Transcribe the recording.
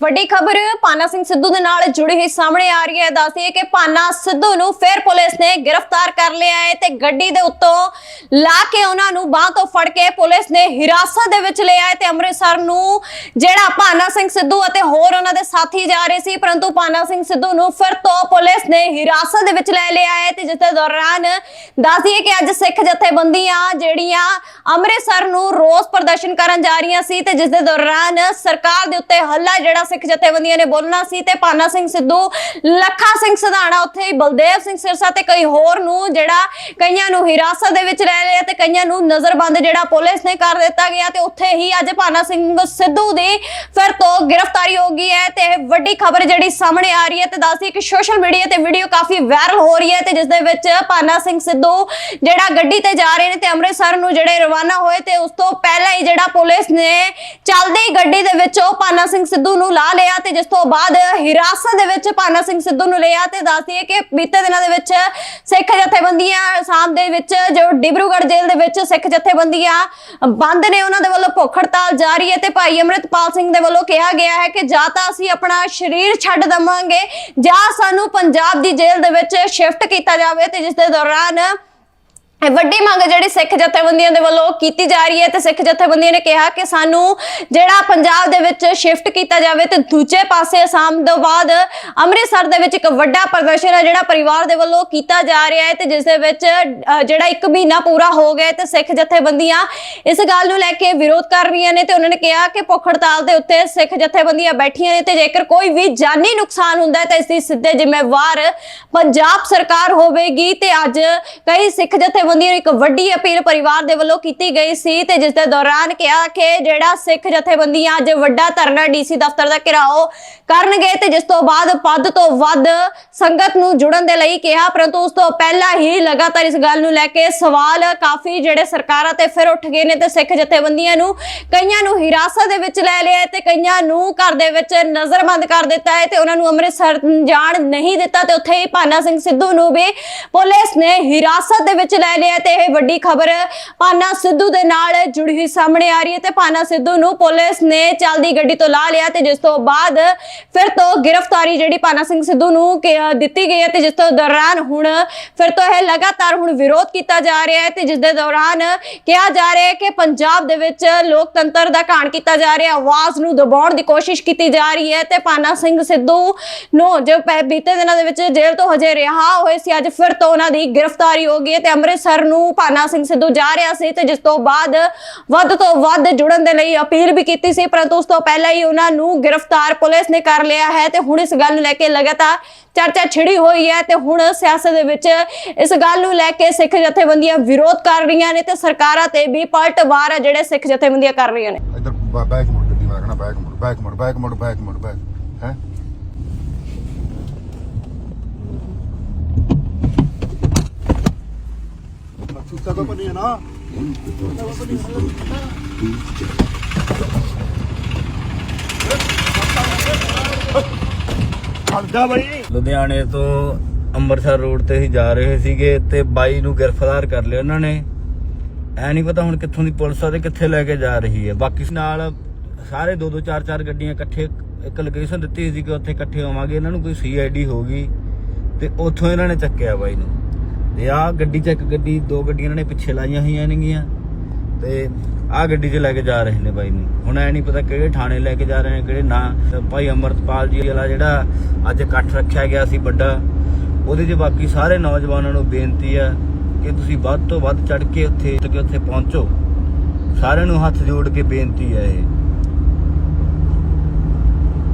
ਵੱਡੀ ਖਬਰ, ਪਾਨਾ ਸਿੰਘ ਸਿੱਧੂ ਦੇ ਨਾਲ ਜੁੜੀ ਹੋਈ ਸਾਹਮਣੇ ਆ ਰਹੀ ਹੈ। ਦੱਸਦੀ ਕਿ ਪਾਨਾ ਸਿੱਧੂ ਨੂੰ ਫਿਰ ਪੁਲਿਸ ਨੇ ਗ੍ਰਿਫਤਾਰ ਕਰ ਲਿਆ ਹੈ ਤੇ ਗੱਡੀ ਦੇ ਉੱਤੋਂ ਲਾ ਕੇ ਉਹਨਾਂ ਨੂੰ ਬਾਹ ਤੋਂ ਫੜ ਕੇ ਪੁਲਿਸ ਨੇ ਹਿਰਾਸਤ ਦੇ ਵਿੱਚ ਲਿਆ ਹੈ ਤੇ ਅੰਮ੍ਰਿਤਸਰ ਨੂੰ ਜਿਹੜਾ ਪਾਨਾ ਸਿੰਘ ਸਿੱਧੂ ਅਤੇ ਹੋਰ ਉਹਨਾਂ ਦੇ ਸਾਥੀ ਜਾ ਰਹੇ ਸੀ, ਪਰੰਤੂ ਪਾਨਾ ਸਿੰਘ ਸਿੱਧੂ ਨੂੰ ਫਿਰ ਤੋਂ ਪੁਲਿਸ ਨੇ ਹਿਰਾਸਤ ਦੇ ਵਿੱਚ ਲੈ ਲਿਆ ਹੈ ਤੇ ਜਿਸ ਦੇ ਦੌਰਾਨ ਦੱਸਦੀ ਕਿ ਅੱਜ ਸਿੱਖ ਜਥੇਬੰਦੀਆਂ ਜਿਹੜੀਆਂ ਅੰਮ੍ਰਿਤਸਰ ਨੂੰ ਰੋਸ ਪ੍ਰਦਰਸ਼ਨ ਕਰਨ ਜਾ ਰਹੀਆਂ ਸੀ ਤੇ ਜਿਸ ਦੇ ਦੌਰਾਨ ਸਰਕਾਰ ਦੇ ਉੱਤੇ ਹੱਲਾ ਜਿਹੜਾ ਸਿੱਖ ਜਥੇਬੰਦੀਆਂ ਨੇ ਬੋਲਣਾ ਸੀ ਤੇ ਪਾਨਾ ਸਿੰਘ ਸਿੱਧੂ, ਲੱਖਾ ਸਿੰਘ ਸਧਾਣਾ ਉੱਥੇ ਹੀ, ਬਲਦੇਵ ਸਿੰਘ ਸਿਰਸਾ ਤੇ ਕਈ ਹੋਰ ਨੂੰ ਜਿਹੜਾ ਕਈਆਂ ਨੂੰ ਹਿਰਾਸਤ ਦੇ ਵਿੱਚ ਲੈ ਲਿਆ ਤੇ ਕਈਆਂ ਨੂੰ ਨਜ਼ਰਬੰਦ ਜਿਹੜਾ ਪੁਲਿਸ ਨੇ ਕਰ ਦਿੱਤਾ ਗਿਆ ਤੇ ਉੱਥੇ ਹੀ ਅੱਜ ਪਾਨਾ ਸਿੰਘ ਸਿੱਧੂ ਦੀ ਫਿਰ ਤੋਂ ਗ੍ਰਿਫਤਾਰੀ ਹੋ ਗਈ ਹੈ ਤੇ ਇਹ ਵੱਡੀ ਖਬਰ ਜਿਹੜੀ ਸਾਹਮਣੇ ਆ ਰਹੀ ਹੈ ਤੇ ਦੱਸਦੀ ਕਿ ਸੋਸ਼ਲ ਮੀਡੀਆ ਤੇ ਵੀਡੀਓ ਕਾਫੀ ਵਾਇਰਲ ਹੋ ਰਹੀ ਹੈ ਤੇ ਜਿਸ ਦੇ ਵਿੱਚ ਪਾਨਾ ਸਿੰਘ ਸਿੱਧੂ ਜਿਹੜਾ ਗੱਡੀ ਤੇ ਜਾ ਰਹੇ ਨੇ ਤੇ ਅੰਮ੍ਰਿਤਸਰ ਨੂੰ ਜਿਹੜੇ ਰਵਾਨਾ ਹੋਏ ਤੇ ਉਸ ਤੋਂ ਪਹਿਲਾਂ ਹੀ ਜਿਹੜਾ ਪੁਲਿਸ ਨੇ ਚੱਲਦੀ ਗੱਡੀ ਦੇ ਵਿੱਚ ਉਹ ਪਾਨਾ ਸਿੰਘ ਸਿੱਧੂ ਨੂੰ ਲਾ ਲਿਆ ਤੇ ਜਿਸ ਤੋਂ ਬਾਅਦ ਹਿਰਾਸਤ ਦੇ ਵਿੱਚ ਪਾਨਾ ਸਿੰਘ ਸਿੱਧੂ ਨੂੰ ਲਿਆ ਤੇ ਦੱਸਦੀ ਕਿ ਬੀਤੇ ਦਿਨਾਂ ਦੇ ਵਿੱਚ ਸਿੱਖ ਜਥੇਬੰਦੀਆਂ ਅਸਾਮ ਦੇ ਵਿੱਚ ਜੋ ਡਿਬਰੂਗੜ੍ਹ ਜੇਲ੍ਹ ਦੇ ਵਿੱਚ ਸਿੱਖ ਜਥੇਬੰਦੀਆਂ ਬੰਦ ਨੇ ਉਹਨਾਂ ਦੇ ਵੱਲੋਂ ਭੁੱਖ ਹੜਤਾਲ ਜਾਰੀ ਹੈ ਤੇ ਭਾਈ ਅਮਰਿਤਪਾਲ ਸਿੰਘ ਦੇ ਵੱਲੋਂ ਕਿਹਾ ਗਿਆ ਹੈ ਕਿ ਜਾਂ ਤਾਂ ਅਸੀਂ ਆਪਣਾ ਸਰੀਰ ਛੱਡ ਦਵਾਂਗੇ ਜਾਂ ਸਾਨੂੰ ਪੰਜਾਬ ਦੀ ਜੇਲ੍ਹ ਦੇ ਵਿੱਚ ਸ਼ਿਫਟ ਕੀਤਾ ਜਾਵੇ ਤੇ ਜਿਸ ਦੇ ਦੌਰਾਨ ਇਹ ਵੱਡੀ ਮੰਗ ਜਿਹੜੀ ਸਿੱਖ ਜਥੇਬੰਦੀਆਂ ਦੇ ਵੱਲੋਂ ਕੀਤੀ ਜਾ ਰਹੀ ਹੈ ਤੇ ਸਿੱਖ ਜਥੇਬੰਦੀਆਂ ਨੇ ਕਿਹਾ ਕਿ ਸਾਨੂੰ ਜਿਹੜਾ ਪੰਜਾਬ ਦੇ ਵਿੱਚ ਸ਼ਿਫਟ ਕੀਤਾ ਜਾਵੇ ਤੇ ਦੂਜੇ ਪਾਸੇ ਅਸਾਮ ਤੋਂ ਬਾਅਦ ਅੰਮ੍ਰਿਤਸਰ ਦੇ ਵਿੱਚ ਇੱਕ ਵੱਡਾ ਪ੍ਰਦਰਸ਼ਨ ਹੈ ਜਿਹੜਾ ਪਰਿਵਾਰ ਦੇ ਵੱਲੋਂ ਕੀਤਾ ਜਾ ਰਿਹਾ ਹੈ ਤੇ ਜਿਸ ਦੇ ਵਿੱਚ ਜਿਹੜਾ ਇੱਕ ਮਹੀਨਾ ਪੂਰਾ ਹੋ ਗਿਆ ਤੇ ਸਿੱਖ ਜਥੇਬੰਦੀਆਂ ਇਸ ਗੱਲ ਨੂੰ ਲੈ ਕੇ ਵਿਰੋਧ ਕਰ ਰਹੀਆਂ ਨੇ ਤੇ ਉਹਨਾਂ ਨੇ ਕਿਹਾ ਕਿ ਭੁੱਖ ਹੜਤਾਲ ਦੇ ਉੱਤੇ ਸਿੱਖ ਜਥੇਬੰਦੀਆਂ ਬੈਠੀਆਂ ਨੇ ਤੇ ਜੇਕਰ ਕੋਈ ਵੀ ਜਾਨੀ ਨੁਕਸਾਨ ਹੁੰਦਾ ਹੈ ਤਾਂ ਇਸ ਦੀ ਸਿੱਧੇ ਜ਼ਿੰਮੇਵਾਰ ਪੰਜਾਬ ਸਰਕਾਰ ਹੋਵੇਗੀ ਤੇ ਅੱਜ ਕਈ ਸਿੱਖ ਜਥੇ ਨੂੰ ਇੱਕ ਵੱਡੀ ਅਪੀਲ ਪਰਿਵਾਰ ਦੇ ਵੱਲੋਂ ਕੀਤੀ ਗਈ ਸੀ ਤੇ ਜਿਸ ਦੇ ਦੌਰਾਨ ਕਿਹਾ ਕਿ ਜਿਹੜਾ ਸਿੱਖ ਜਥੇਬੰਦੀਆਂ ਅੱਜ ਵੱਡਾ ਧਰਨਾ ਡੀਸੀ ਦਫ਼ਤਰ ਦਾ ਘਿਰਾਓ ਕਰਨਗੇ ਤੇ ਜਿਸ ਤੋਂ ਬਾਅਦ ਵੱਧ ਤੋਂ ਵੱਧ ਸੰਗਤ ਨੂੰ ਜੁੜਨ ਦੇ ਲਈ ਕਿਹਾ, ਪਰੰਤੂ ਉਸ ਤੋਂ ਪਹਿਲਾਂ ਹੀ ਲਗਾਤਾਰ ਇਸ ਗੱਲ ਨੂੰ ਲੈ ਕੇ ਸਵਾਲ ਕਾਫੀ ਜਿਹੜੇ ਸਰਕਾਰਾਂ ਤੇ ਫਿਰ ਉੱਠ ਗਏ ਨੇ ਤੇ ਸਿੱਖ ਜਥੇਬੰਦੀਆਂ ਨੂੰ ਕਈਆਂ ਨੂੰ ਹਿਰਾਸਤ ਦੇ ਵਿੱਚ ਲੈ ਲਿਆ ਤੇ ਕਈਆਂ ਨੂੰ ਘਰ ਦੇ ਵਿੱਚ ਨਜ਼ਰਬੰਦ ਕਰ ਦਿੱਤਾ ਹੈ ਤੇ ਉਹਨਾਂ ਨੂੰ ਅੰਮ੍ਰਿਤਸਰ ਜਾਣ ਨਹੀਂ ਦਿੱਤਾ ਤੇ ਉੱਥੇ ਹੀ ਭਾਨਾ ਸਿੰਘ ਸਿੱਧੂ ਨੂੰ ਵੀ ਪੁਲਿਸ ਨੇ ਹਿਰਾਸਤ ਦੇ ਵਿੱਚ ਲੈ ਲਿਆ ਤੇ ਇਹ ਵੱਡੀ ਖਬਰ ਪਾਨਾ ਸਿੱਧੂ ਦੇ ਨਾਲ ਜੁੜੀ ਹੋਈ ਸਾਹਮਣੇ ਆ ਰਹੀ ਹੈ ਤੇ ਪਾਨਾ ਸਿੱਧੂ ਨੂੰ ਪੁਲਿਸ ਨੇ ਚਲਦੀ ਗੱਡੀ ਤੋਂ ਲਾ ਲਿਆ ਤੇ ਜਿਸ ਤੋਂ ਬਾਅਦ ਫਿਰ ਤੋਂ ਗ੍ਰਿਫਤਾਰੀ ਜਿਹੜੀ ਪਾਨਾ ਸਿੰਘ ਸਿੱਧੂ ਨੂੰ ਦਿੱਤੀ ਗਈ ਹੈ ਤੇ ਜਿਸ ਤੋਂ ਦੌਰਾਨ ਹੁਣ ਫਿਰ ਤੋਂ ਇਹ ਲਗਾਤਾਰ ਹੁਣ ਵਿਰੋਧ ਕੀਤਾ ਜਾ ਰਿਹਾ ਹੈ ਤੇ ਜਿਸ ਦੇ ਦੌਰਾਨ ਕਿਹਾ ਜਾ ਰਿਹਾ ਹੈ ਕਿ ਪੰਜਾਬ ਦੇ ਵਿੱਚ ਲੋਕਤੰਤਰ ਦਾ ਘਾਣ ਕੀਤਾ ਜਾ ਰਿਹਾ, ਆਵਾਜ਼ ਨੂੰ ਦਬਾਉਣ ਦੀ ਕੋਸ਼ਿਸ਼ ਕੀਤੀ ਜਾ ਰਹੀ ਹੈ ਤੇ ਪਾਨਾ ਸਿੰਘ ਸਿੱਧੂ ਨੂੰ ਜੋ ਬੀਤੇ ਦਿਨਾਂ ਦੇ ਵਿੱਚ ਜੇਲ੍ਹ ਤੋਂ ਹਜੇ ਰਿਹਾ ਹੋਏ ਸੀ, ਅੱਜ ਫਿਰ ਤੋਂ ਉਹਨਾਂ ਦੀ ਗ੍ਰਿਫਤਾਰੀ ਹੋ ਗਈ ਹੈ ਤੇ ਅੰਮ੍ਰਿਤਸਰ ਨੂੰ ਪਾਨਾ ਸਿੰਘ ਸਿੱਧੂ ਜਾ ਰਿਹਾ ਸੀ ਤੇ ਜਿਸ ਤੋਂ ਬਾਅਦ ਵੱਧ ਤੋਂ ਵੱਧ ਜੁੜਨ ਦੇ ਲਈ ਅਪੀਲ ਵੀ ਕੀਤੀ ਸੀ ਪਰੰਤੂ ਉਸ ਤੋਂ ਪਹਿਲਾਂ ਹੀ ਉਹਨਾਂ ਨੂੰ ਗ੍ਰਿਫਤਾਰ ਪੁਲਿਸ ਨੇ ਕਰ ਲਿਆ ਹੈ ਤੇ ਹੁਣ ਇਸ ਗੱਲ ਨੂੰ ਲੈ ਕੇ ਲਗਾਤਾਰ ਚਰਚਾ ਛਿੜੀ ਹੋਈ ਹੈ ਤੇ ਹੁਣ ਸਿਆਸਤ ਦੇ ਵਿੱਚ ਇਸ ਗੱਲ ਨੂੰ ਲੈ ਕੇ ਸਿੱਖ ਜਥੇਬੰਦੀਆਂ ਵਿਰੋਧ ਕਰ ਰਹੀਆਂ ਨੇ ਤੇ ਸਰਕਾਰਾਂ ਤੇ ਵੀ ਪਲਟਵਾਰ ਆ ਜਿਹੜੇ ਸਿੱਖ ਜਥੇਬੰਦੀਆਂ ਕਰ ਰਹੀਆਂ ਨੇ ਇੱਧਰ ਬੈਕ ਮੁੜ ਗੱਡੀ ਮੈਂ ਕਹਣਾ ਬੈਕ ਮੁੜ ਬੈਕ ਮੁੜ ਬੈਕ ਮੁੜ ਬੈਕ ਮੁੜ ਬੈਕ ਹੈ ਚੂਤਾ ਹਲਦਾ ਬਈ। ਲੁਧਿਆਣੇ ਤੋਂ ਅੰਮ੍ਰਿਤਸਰ ਰੋਡ ਤੇ ਹੀ ਜਾ ਰਹੇ ਸੀਗੇ ਤੇ ਬਾਈ ਨੂੰ ਗ੍ਰਿਫਤਾਰ ਕਰ ਲਿਆ ਉਹਨਾਂ ਨੇ। ਐ ਨਹੀਂ ਪਤਾ ਹੁਣ ਕਿੱਥੋਂ ਦੀ ਪੁਲਿਸ ਆ ਤੇ ਕਿੱਥੇ ਲੈ ਕੇ ਜਾ ਰਹੀ ਹੈ। ਬਾਕੀ ਨਾਲ ਸਾਰੇ ਦੋ ਦੋ, ਚਾਰ ਚਾਰ ਗੱਡੀਆਂ ਇਕੱਠੇ ਇੱਕ ਲੋਕੇਸ਼ਨ ਦਿੱਤੀ ਸੀ ਕਿ ਉੱਥੇ ਇਕੱਠੇ ਹੋਵਾਂਗੇ। ਇਹਨਾਂ ਨੂੰ ਕੋਈ ਸੀਆਈਡੀ ਹੋਗੀ ਤੇ ਉੱਥੋਂ ਇਹਨਾਂ ਨੇ ਚੱਕਿਆ ਬਾਈ ਨੂੰ। ਤੇ ਆਹ ਗੱਡੀ 'ਚ ਇੱਕ ਗੱਡੀ, ਦੋ ਗੱਡੀਆਂ ਇਹਨਾਂ ਨੇ ਪਿੱਛੇ ਲਾਈਆਂ ਹੋਈਆਂ ਨੇਗੀਆਂ। ਤੇ ਆਹ ਗੱਡੀ 'ਚ ਲੈ ਕੇ ਜਾ ਰਹੇ ਨੇ ਬਾਈ ਨੂੰ। ਹੁਣ ਐ ਨਹੀਂ ਪਤਾ ਕਿਹੜੇ ਥਾਣੇ ਲੈ ਕੇ ਜਾ ਰਹੇ ਨੇ, ਕਿਹੜੇ ਨਾ। ਭਾਈ ਅਮਰਤਪਾਲ ਜੀ ਵਾਲਾ ਜਿਹੜਾ ਅੱਜ ਇਕੱਠ ਰੱਖਿਆ ਗਿਆ ਸੀ ਵੱਡਾ, ਉਹਦੇ 'ਚ ਬਾਕੀ ਸਾਰੇ ਨੌਜਵਾਨਾਂ ਨੂੰ ਬੇਨਤੀ ਆ ਕਿ ਤੁਸੀਂ ਵੱਧ ਤੋਂ ਵੱਧ ਚੜ ਕੇ ਉੱਥੇ ਕਿ ਉੱਥੇ ਪਹੁੰਚੋ। ਸਾਰਿਆਂ ਨੂੰ ਹੱਥ ਜੋੜ ਕੇ ਬੇਨਤੀ ਹੈ ਇਹ।